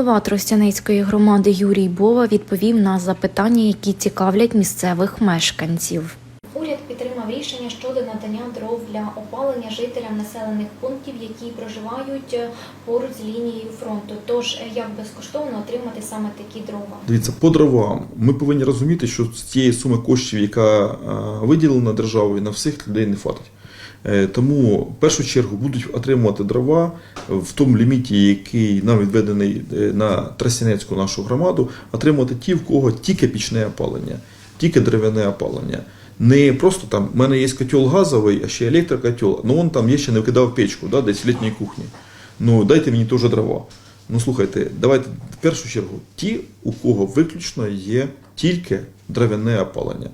Голова Тростяницької громади Юрій Бова відповів на запитання, які цікавлять місцевих мешканців. Уряд підтримав рішення щодо надання дров для опалення жителям населених пунктів, які проживають е, поруч з лінією фронту. Тож е, як безкоштовно отримати саме такі дрова? Дивіться, по дровам ми повинні розуміти, що з цієї суми коштів, яка е, виділена державою, на всіх людей не хватить. Е, Тому в першу чергу будуть отримувати дрова в тому ліміті, який нам відведений е, на Тростянецьку нашу громаду, отримувати ті, в кого тільки пічне опалення, тільки дерев'яне опалення. Не просто там, в мене є котел газовий, а ще електрокотел, але він там є ще не викидав печку, да, десь в літній кухні. Ну дайте мені теж дрова. Ну слухайте, давайте в першу чергу ті, у кого виключно є тільки дерев'яне опалення.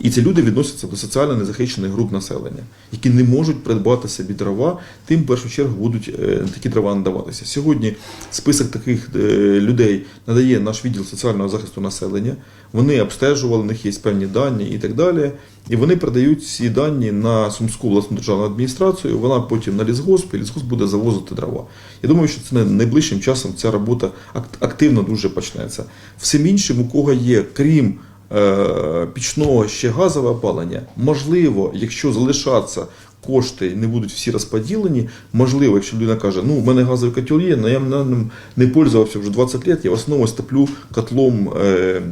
І ці люди відносяться до соціально незахищених груп населення, які не можуть придбати собі дрова, тим в першу чергу будуть е, такі дрова надаватися. Сьогодні список таких е, людей надає наш відділ соціального захисту населення. Вони обстежували, в них є певні дані і так далі. І вони передають ці дані на Сумську обласну державну адміністрацію. Вона потім на лісгосп, і лісгосп буде завозити дрова. Я думаю, що це найближчим часом ця робота ак- активно дуже почнеться. Всім іншим, у кого є, крім пічного ще газове опалення, можливо, якщо залишаться кошти не будуть всі розподілені, можливо, якщо людина каже, ну, в мене газовий котел є, але я ним не пользувався вже 20 років, я в основному стоплю котлом е, е,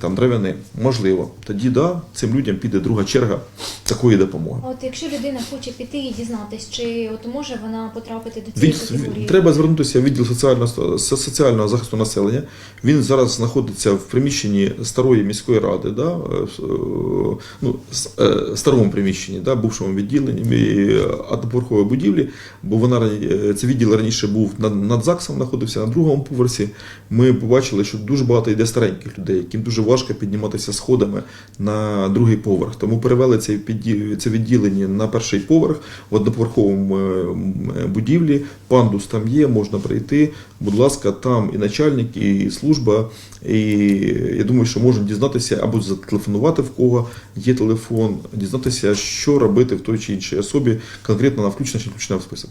там, дерев'яним. Можливо. Тоді да, цим людям піде друга черга такої допомоги. От якщо людина хоче піти і дізнатись, чи от може вона потрапити до цієї Від, категорії? треба звернутися в відділ соціального, со- соціального захисту населення. Він зараз знаходиться в приміщенні старої міської ради, да, е, с- е, ну, с- е, старому приміщенні, да, бувшому відділенні одноповерхової будівлі, бо вона е, це відділ раніше був над, над ЗАГСом, знаходився на другому поверсі. Ми побачили, що дуже багато йде стареньких людей, яким дуже важко підніматися сходами на другий поверх. Тому перевели це, це відділення на перший поверх в одноповерховому е, е, будівлі. Пандус там є, можна прийти. Будь ласка, там і начальник, і служба. І я думаю, що можна дізнатися або зателефонувати в кого є телефон, дізнатися, що робити в той чи іншій особі, конкретно на включена чи не включення в список.